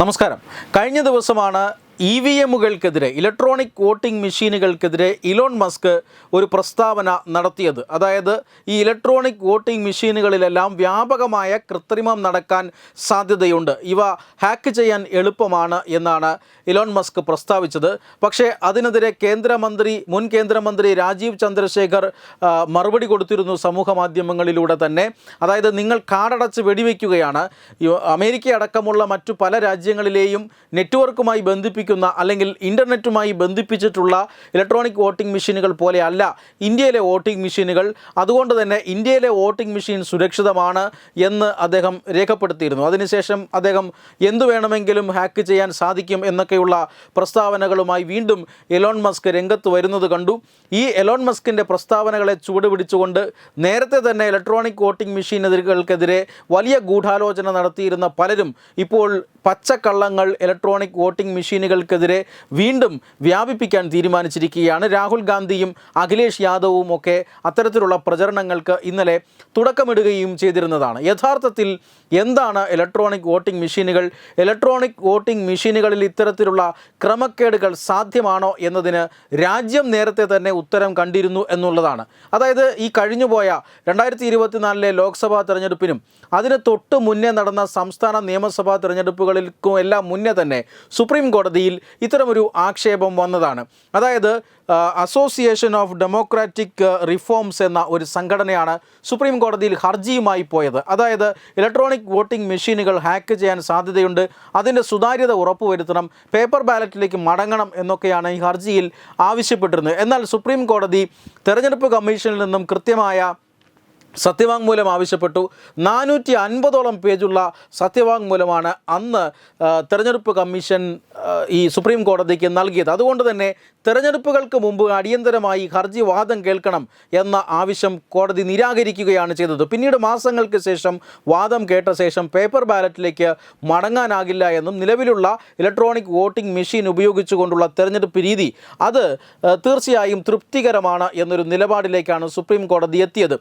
നമസ്കാരം. കഴിഞ്ഞ ദിവസമാണ് ഇ വി എമ്മുകൾക്കെതിരെ ഇലക്ട്രോണിക് വോട്ടിംഗ് മെഷീനുകൾക്കെതിരെ ഇലോൺ മസ്ക് ഒരു പ്രസ്താവന നടത്തിയത്. അതായത് ഈ ഇലക്ട്രോണിക് വോട്ടിംഗ് മെഷീനുകളിലെല്ലാം വ്യാപകമായ കൃത്രിമം നടക്കാൻ സാധ്യതയുണ്ട്. ഇവ ഹാക്ക് ചെയ്യാൻ എളുപ്പമാണ് എന്നാണ് ഇലോൺ മസ്ക് പ്രസ്താവിച്ചത്. പക്ഷേ അതിനെതിരെ കേന്ദ്രമന്ത്രി മുൻ കേന്ദ്രമന്ത്രി രാജീവ് ചന്ദ്രശേഖർ മറുപടി കൊടുത്തിരുന്നു സമൂഹ മാധ്യമങ്ങളിലൂടെ തന്നെ. അതായത് നിങ്ങൾ കാടടച്ച് വെടിവെക്കുകയാണ്. അമേരിക്ക അടക്കമുള്ള മറ്റു പല രാജ്യങ്ങളിലെയും നെറ്റ്വർക്കുമായി ബന്ധിപ്പിക്കുന്ന അല്ലെങ്കിൽ ഇന്റർനെറ്റുമായി ബന്ധിപ്പിച്ചിട്ടുള്ള ഇലക്ട്രോണിക് വോട്ടിംഗ് മെഷീനുകൾ പോലെയല്ല ഇന്ത്യയിലെ വോട്ടിംഗ് മെഷീനുകൾ. അതുകൊണ്ട് തന്നെ ഇന്ത്യയിലെ വോട്ടിംഗ് മെഷീൻ സുരക്ഷിതമാണ് എന്ന് അദ്ദേഹം രേഖപ്പെടുത്തിയിരുന്നു. അതിനുശേഷം അദ്ദേഹം എന്തു വേണമെങ്കിലും ഹാക്ക് ചെയ്യാൻ സാധിക്കും എന്നൊക്കെയുള്ള പ്രസ്താവനകളുമായി വീണ്ടും എലോൺ മസ്ക് രംഗത്ത് വരുന്നത് കണ്ടു. ഈ എലോൺ മസ്കിന്റെ പ്രസ്താവനകളെ ചൂടുപിടിച്ചുകൊണ്ട് നേരത്തെ തന്നെ ഇലക്ട്രോണിക് വോട്ടിംഗ് മെഷീനുകൾക്കെതിരെ വലിയ ഗൂഢാലോചന നടത്തിയിരുന്ന പലരും ഇപ്പോൾ പച്ചക്കള്ളങ്ങൾ ഇലക്ട്രോണിക് വോട്ടിംഗ് മെഷീനുകൾക്കെതിരെ വീണ്ടും വ്യാപിപ്പിക്കാൻ തീരുമാനിച്ചിരിക്കുകയാണ്. രാഹുൽ ഗാന്ധിയും അഖിലേഷ് യാദവും ഒക്കെ അത്തരത്തിലുള്ള പ്രചരണങ്ങൾക്ക് ഇന്നലെ തുടക്കമിടുകയും ചെയ്തിരുന്നതാണ്. യഥാർത്ഥത്തിൽ എന്താണ് ഇലക്ട്രോണിക് വോട്ടിംഗ് മെഷീനുകൾ ഇലക്ട്രോണിക് വോട്ടിംഗ് മെഷീനുകളിൽ ഇത്തരത്തിലുള്ള ക്രമക്കേടുകൾ സാധ്യമാണോ എന്നതിന് രാജ്യം നേരത്തെ തന്നെ ഉത്തരം കണ്ടിരുന്നു എന്നുള്ളതാണ്. അതായത് ഈ കഴിഞ്ഞുപോയ രണ്ടായിരത്തി ഇരുപത്തിനാലിലെ ലോക്സഭാ തെരഞ്ഞെടുപ്പിനും അതിന് തൊട്ട് മുന്നേ നടന്ന സംസ്ഥാന നിയമസഭാ തെരഞ്ഞെടുപ്പുകൾക്കും എല്ലാം മുന്നേ തന്നെ സുപ്രീം കോടതിയിൽ ഇത്തരമൊരു ആക്ഷേപം വന്നതാണ്. അതായത് അസോസിയേഷൻ ഓഫ് ഡെമോക്രാറ്റിക് റിഫോംസ് എന്ന ഒരു സംഘടനയാണ് സുപ്രീം കോടതിയിൽ ഹർജിയുമായി പോയത്. അതായത് ഇലക്ട്രോണിക് വോട്ടിംഗ് മെഷീനുകൾ ഹാക്ക് ചെയ്യാൻ സാധ്യതയുണ്ട്. അതിന്റെ സുതാര്യത ഉറപ്പുവരുത്തണം. പേപ്പർ ബാലറ്റിലേക്ക് മടങ്ങണം എന്നൊക്കെയാണ് ഈ ഹർജിയിൽ ആവശ്യപ്പെട്ടിരുന്നത്. എന്നാൽ സുപ്രീം കോടതി തെരഞ്ഞെടുപ്പ് കമ്മീഷനിൽ നിന്നും കൃത്യമായ സത്യവാങ്മൂലം ആവശ്യപ്പെട്ടു. നാനൂറ്റി അൻപതോളം പേജുള്ള സത്യവാങ്മൂലമാണ് അന്ന് തെരഞ്ഞെടുപ്പ് കമ്മീഷൻ ഈ സുപ്രീം കോടതിക്ക് നൽകിയത്. അതുകൊണ്ട് തന്നെ തെരഞ്ഞെടുപ്പുകൾക്ക് മുമ്പ് അടിയന്തരമായി ഹർജി വാദം കേൾക്കണം എന്ന ആവശ്യം കോടതി നിരാകരിക്കുകയാണ് ചെയ്തത്. പിന്നീട് മാസങ്ങൾക്ക് ശേഷം വാദം കേട്ട ശേഷം പേപ്പർ ബാലറ്റിലേക്ക് മടങ്ങാനാകില്ല എന്നും നിലവിലുള്ള ഇലക്ട്രോണിക് വോട്ടിംഗ് മെഷീൻ ഉപയോഗിച്ചുകൊണ്ടുള്ള തെരഞ്ഞെടുപ്പ് രീതി അത് തീർച്ചയായും തൃപ്തികരമാണ് എന്നൊരു നിലപാടിലേക്കാണ് സുപ്രീം കോടതി എത്തിയത്.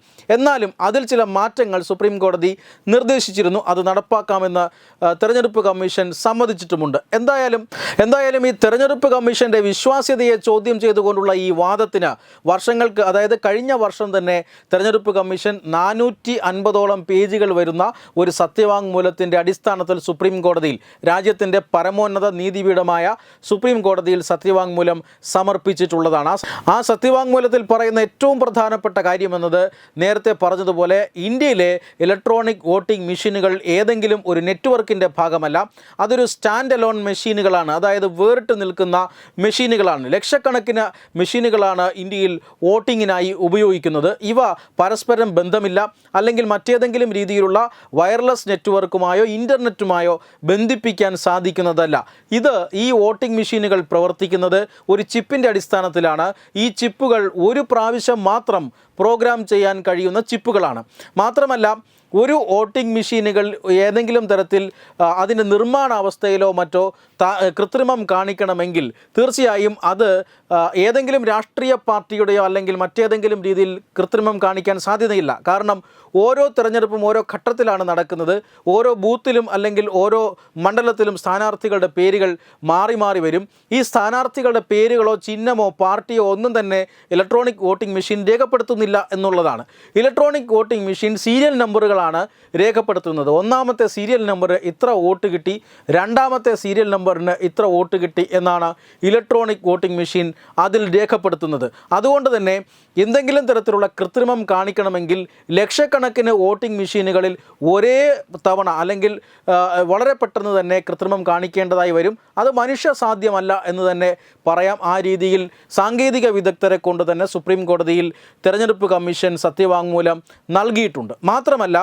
എന്നാലും അതിൽ ചില മാറ്റങ്ങൾ സുപ്രീം കോടതി നിർദ്ദേശിച്ചിരുന്നു. അത് നടപ്പാക്കാമെന്ന് തെരഞ്ഞെടുപ്പ് കമ്മീഷൻ സമ്മതിച്ചിട്ടുമുണ്ട്. എന്തായാലും എന്തായാലും ഈ തെരഞ്ഞെടുപ്പ് കമ്മീഷന്റെ വിശ്വാസ്യതയെ ചോദ്യം ചെയ്തുകൊണ്ടുള്ള ഈ വാദത്തിന് വർഷങ്ങൾക്ക് അതായത് കഴിഞ്ഞ വർഷം തന്നെ തെരഞ്ഞെടുപ്പ് കമ്മീഷൻ നാനൂറ്റി അൻപതോളം പേജുകൾ വരുന്ന ഒരു സത്യവാങ്മൂലത്തിന്റെ അടിസ്ഥാനത്തിൽ സുപ്രീം കോടതിയിൽ രാജ്യത്തിന്റെ പരമോന്നത നീതിപീഠമായ സുപ്രീം കോടതിയിൽ സത്യവാങ്മൂലം സമർപ്പിച്ചിട്ടുള്ളതാണ്. ആ സത്യവാങ്മൂലത്തിൽ പറയുന്ന ഏറ്റവും പ്രധാനപ്പെട്ട കാര്യമെന്നത് നേരത്തെ പറഞ്ഞതുപോലെ ഇന്ത്യയിലെ ഇലക്ട്രോണിക് വോട്ടിംഗ് മെഷീനുകൾ ഏതെങ്കിലും ഒരു നെറ്റ്വർക്കിന്റെ ഭാഗമല്ല. അതൊരു സ്റ്റാൻഡ് അലോൺ മെഷീനുകളാണ് അതായത് വേറിട്ട് നിൽക്കുന്ന മെഷീനുകളാണ് ലക്ഷക്കണക്കിന് മെഷീനുകളാണ് ഇന്ത്യയിൽ വോട്ടിങ്ങിനായി ഉപയോഗിക്കുന്നത്. ഇവ പരസ്പരം ബന്ധമില്ല. അല്ലെങ്കിൽ മറ്റേതെങ്കിലും രീതിയിലുള്ള വയർലെസ് നെറ്റ്വർക്കുമായോ ഇന്റർനെറ്റുമായോ ബന്ധിപ്പിക്കാൻ സാധിക്കുന്നതല്ല. ഇത് ഈ വോട്ടിംഗ് മെഷീനുകൾ പ്രവർത്തിക്കുന്നത് ഒരു ചിപ്പിന്റെ അടിസ്ഥാനത്തിലാണ്. ഈ ചിപ്പുകൾ ഒരു പ്രാവശ്യം മാത്രം പ്രോഗ്രാം ചെയ്യാൻ കഴിയുന്ന ചിപ്പുകളാണ് മാത്രമല്ല ഒരു വോട്ടിംഗ് മെഷീനുകൾ ഏതെങ്കിലും തരത്തിൽ അതിന്റെ നിർമ്മാണ അവസ്ഥയിലോ മറ്റോ കൃത്രിമം കാണിക്കണമെങ്കിൽ തീർച്ചയായും അത് ഏതെങ്കിലും രാഷ്ട്രീയ പാർട്ടിയുടെയോ അല്ലെങ്കിൽ മറ്റേതെങ്കിലും രീതിയിൽ കൃത്രിമം കാണിക്കാൻ സാധ്യതയില്ല. കാരണം ഓരോ തിരഞ്ഞെടുപ്പും ഓരോ ഘട്ടത്തിലാണ് നടക്കുന്നത്. ഓരോ ബൂത്തിലും അല്ലെങ്കിൽ ഓരോ മണ്ഡലത്തിലും സ്ഥാനാർത്ഥികളുടെ പേരുകൾ മാറി മാറി വരും. ഈ സ്ഥാനാർത്ഥികളുടെ പേരുകളോ ചിഹ്നമോ പാർട്ടിയോ ഒന്നും തന്നെ ഇലക്ട്രോണിക് വോട്ടിംഗ് മെഷീൻ രേഖപ്പെടുത്തുന്നില്ല എന്നുള്ളതാണ്. ഇലക്ട്രോണിക് വോട്ടിംഗ് മെഷീൻ സീരിയൽ നമ്പറുകളാണ് രേഖപ്പെടുത്തുന്നത്. ഒന്നാമത്തെ സീരിയൽ നമ്പറിന് ഇത്ര വോട്ട് കിട്ടി രണ്ടാമത്തെ സീരിയൽ നമ്പറിന് ഇത്ര വോട്ട് കിട്ടി എന്നാണ് ഇലക്ട്രോണിക് വോട്ടിംഗ് മെഷീൻ അതിൽ രേഖപ്പെടുത്തുന്നത്. അതുകൊണ്ട് തന്നെ എന്തെങ്കിലും തരത്തിലുള്ള കൃത്രിമം കാണിക്കണമെങ്കിൽ ലക്ഷക്കണക്കിന് വോട്ടിംഗ് മെഷീനുകളിൽ ഒരേ തവണ അല്ലെങ്കിൽ വളരെ പെട്ടെന്ന് തന്നെ കൃത്രിമം കാണിക്കേണ്ടതായി വരും. അത് മനുഷ്യ സാധ്യമല്ല എന്ന് തന്നെ പറയാം. ആ രീതിയിൽ സാങ്കേതിക വിദഗ്ധരെ കൊണ്ട് തന്നെ സുപ്രീം കോടതിയിൽ തെരഞ്ഞെടുപ്പ് കമ്മീഷൻ സത്യവാങ്മൂലം നൽകിയിട്ടുണ്ട്. മാത്രമല്ല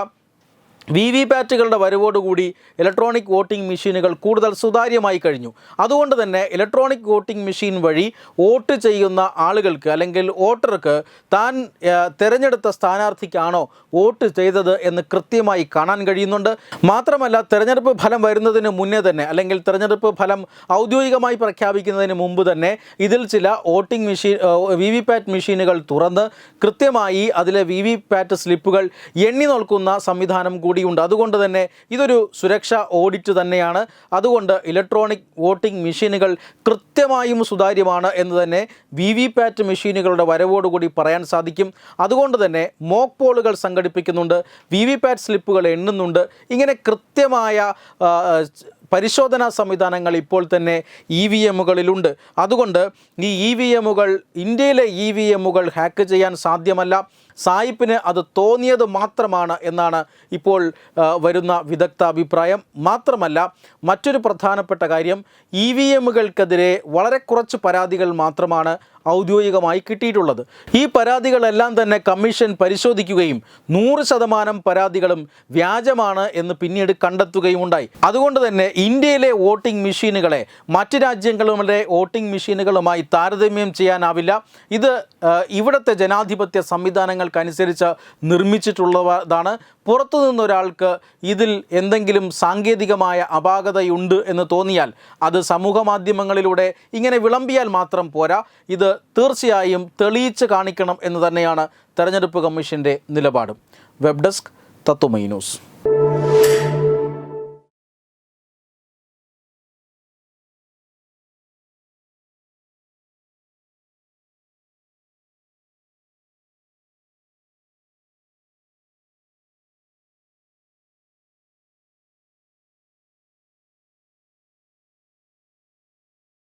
വി വി പാറ്റുകളുടെ വരവോടുകൂടി ഇലക്ട്രോണിക് വോട്ടിംഗ് മെഷീനുകൾ കൂടുതൽ സുതാര്യമായി കഴിഞ്ഞു. അതുകൊണ്ട് തന്നെ ഇലക്ട്രോണിക് വോട്ടിംഗ് മെഷീൻ വഴി വോട്ട് ചെയ്യുന്ന ആളുകൾക്ക് അല്ലെങ്കിൽ വോട്ടർക്ക് താൻ തിരഞ്ഞെടുത്ത സ്ഥാനാർത്ഥിക്കാണോ വോട്ട് ചെയ്തത് എന്ന് കൃത്യമായി കാണാൻ കഴിയുന്നുണ്ട്. മാത്രമല്ല തിരഞ്ഞെടുപ്പ് ഫലം വരുന്നതിന് മുന്നേ തന്നെ അല്ലെങ്കിൽ തിരഞ്ഞെടുപ്പ് ഫലം ഔദ്യോഗികമായി പ്രഖ്യാപിക്കുന്നതിന് മുമ്പ് തന്നെ ഇതിൽ ചില voting machine V V PAT മെഷീനുകൾ തുറന്ന് കൃത്യമായി അതിലെ വി വി പാറ്റ് സ്ലിപ്പുകൾ എണ്ണി നോക്കുന്ന സംവിധാനം കൂടി കൂടിയുണ്ട്. അതുകൊണ്ട് തന്നെ ഇതൊരു സുരക്ഷാ ഓഡിറ്റ് തന്നെയാണ്. അതുകൊണ്ട് ഇലക്ട്രോണിക് വോട്ടിംഗ് മെഷീനുകൾ കൃത്യമായും സുതാര്യമാണ് എന്ന് തന്നെ വി വി പാറ്റ് മെഷീനുകളുടെ വരവോടുകൂടി പറയാൻ സാധിക്കും. അതുകൊണ്ട് തന്നെ മോക്ക് പോളുകൾ സംഘടിപ്പിക്കുന്നുണ്ട്. വി വി പാറ്റ് സ്ലിപ്പുകൾ എണ്ണുന്നുണ്ട്. ഇങ്ങനെ കൃത്യമായ പരിശോധനാ സംവിധാനങ്ങൾ ഇപ്പോൾ തന്നെ ഇ വി എമ്മുകളിലുണ്ട്. അതുകൊണ്ട് ഈ ഇ വി എമ്മുകൾ ഇന്ത്യയിലെ ഇ വി എമ്മുകൾ ഹാക്ക് ചെയ്യാൻ സാധ്യമല്ല. സായിപ്പിന് അത് തോന്നിയത് മാത്രമാണ് എന്നാണ് ഇപ്പോൾ വരുന്ന വിദഗ്ധ അഭിപ്രായം മാത്രമല്ല മറ്റൊരു പ്രധാനപ്പെട്ട കാര്യം ഇ വി എമ്മുകൾക്കെതിരെ വളരെ കുറച്ച് പരാതികൾ മാത്രമാണ് ഔദ്യോഗികമായി കിട്ടിയിട്ടുള്ളത്. ഈ പരാതികളെല്ലാം തന്നെ കമ്മീഷൻ പരിശോധിക്കുകയും നൂറ് ശതമാനം പരാതികളും വ്യാജമാണ് എന്ന് പിന്നീട് കണ്ടെത്തുകയും ഉണ്ടായി അതുകൊണ്ട് തന്നെ ഇന്ത്യയിലെ വോട്ടിംഗ് മെഷീനുകളെ മറ്റ് രാജ്യങ്ങളുടെ വോട്ടിംഗ് മെഷീനുകളുമായി താരതമ്യം ചെയ്യാനാവില്ല. ഇത് ഇവിടുത്തെ ജനാധിപത്യ സംവിധാനങ്ങൾക്കനുസരിച്ച് നിർമ്മിച്ചിട്ടുള്ളതാണ്. പുറത്തു നിന്നൊരാൾക്ക് ഇതിൽ എന്തെങ്കിലും സാങ്കേതികമായ അപാകതയുണ്ട് എന്ന് തോന്നിയാൽ അത് സമൂഹ മാധ്യമങ്ങളിലൂടെ ഇങ്ങനെ വിളമ്പിയാൽ മാത്രം പോരാ. ഇത് തീർച്ചയായും തെളിയിച്ച് കാണിക്കണം എന്ന് തന്നെയാണ് തെരഞ്ഞെടുപ്പ് കമ്മീഷന്റെ നിലപാടും. Web desk Tatwamayi news.